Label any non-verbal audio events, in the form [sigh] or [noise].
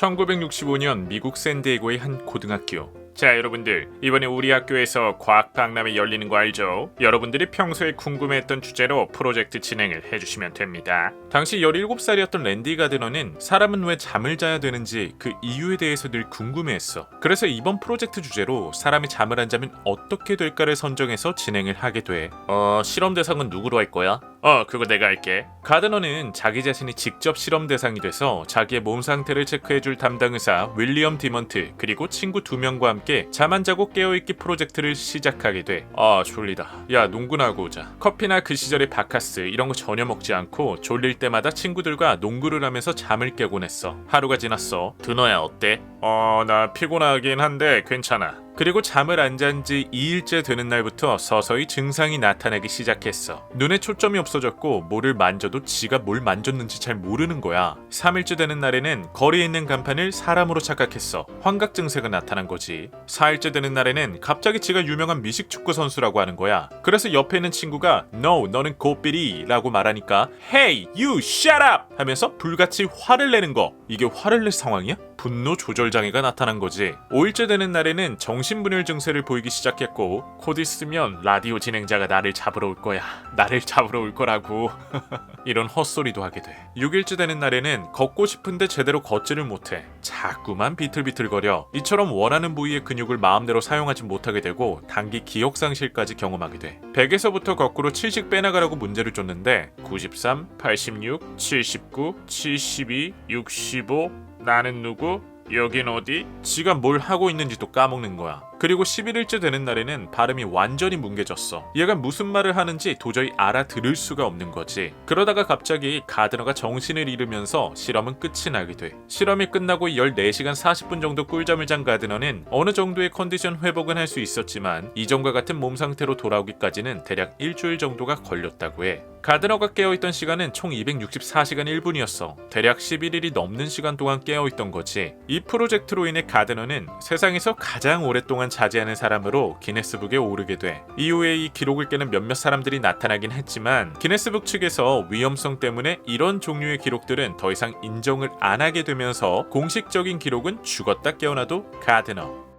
1965년 미국 샌디에고의 한 고등학교. 자, 여러분들, 이번에 우리 학교에서 과학 박람회 열리는 거 알죠? 여러분들이 평소에 궁금해했던 주제로 프로젝트 진행을 해주시면 됩니다. 당시 17살이었던 랜디 가드너는 사람은 왜 잠을 자야 되는지 그 이유에 대해서 늘 궁금해했어. 그래서 이번 프로젝트 주제로 사람이 잠을 안 자면 어떻게 될까를 선정해서 진행을 하게 돼. 어, 실험 대상은 누구로 할 거야? 어, 그거 내가 할게. 가드너는 자기 자신이 직접 실험 대상이 돼서 자기의 몸 상태를 체크해줄 담당 의사 윌리엄 디먼트 그리고 친구 두 명과 함께 잠안 자고 깨어있기 프로젝트를 시작하게 돼. 아 졸리다. 야 농구나 하고 오자. 커피나 그 시절의 바카스 이런 거 전혀 먹지 않고 졸릴 때마다 친구들과 농구를 하면서 잠을 깨곤 했어. 하루가 지났어. 드너야 어때? 어 나 피곤하긴 한데 괜찮아. 그리고 잠을 안 잔 지 2일째 되는 날부터 서서히 증상이 나타나기 시작했어. 눈에 초점이 없어졌고 뭐를 만져도 지가 뭘 만졌는지 잘 모르는 거야. 3일째 되는 날에는 거리에 있는 간판을 사람으로 착각했어. 환각 증세가 나타난 거지. 4일째 되는 날에는 갑자기 지가 유명한 미식 축구 선수라고 하는 거야. 그래서 옆에 있는 친구가 No, 너는 고삐리 라고 말하니까 Hey, you shut up! 하면서 불같이 화를 내는 거. 이게 화를 낼 상황이야? 분노 조절 장애가 나타난 거지. 5일째 되는 날에는 정신 분열 증세를 보이기 시작했고 곧 있으면 라디오 진행자가 나를 잡으러 올 거야. 나를 잡으러 올 거라고. [laughs] 이런 헛소리도 하게 돼. 6일째 되는 날에는 걷고 싶은데 제대로 걷지를 못해. 자꾸만 비틀비틀거려. 이처럼 원하는 부위의 근육을 마음대로 사용하지 못하게 되고 단기 기억 상실까지 경험하게 돼. 100에서부터 거꾸로 70 빼나가라고 문제를 줬는데 93, 86, 79, 72, 65 나는 누구? 여긴 어디? 지가 뭘 하고 있는지도 까먹는 거야. 그리고 11일째 되는 날에는 발음이 완전히 뭉개졌어. 얘가 무슨 말을 하는지 도저히 알아들을 수가 없는 거지. 그러다가 갑자기 가드너가 정신을 잃으면서 실험은 끝이 나게 돼. 실험이 끝나고 14시간 40분 정도 꿀잠을 잔 가드너는 어느 정도의 컨디션 회복은 할 수 있었지만 이전과 같은 몸 상태로 돌아오기까지는 대략 일주일 정도가 걸렸다고 해. 가드너가 깨어있던 시간은 총 264시간 1분이었어. 대략 11일이 넘는 시간 동안 깨어있던 거지. 이 프로젝트로 인해 가드너는 세상에서 가장 오랫동안 자제하는 사람으로 기네스북에 오르게 돼. 이후에 이 기록을 깨는 몇몇 사람들이 나타나긴 했지만 기네스북 측에서 위험성 때문에 이런 종류의 기록들은 더 이상 인정을 안 하게 되면서 공식적인 기록은 죽었다 깨어나도 가드너.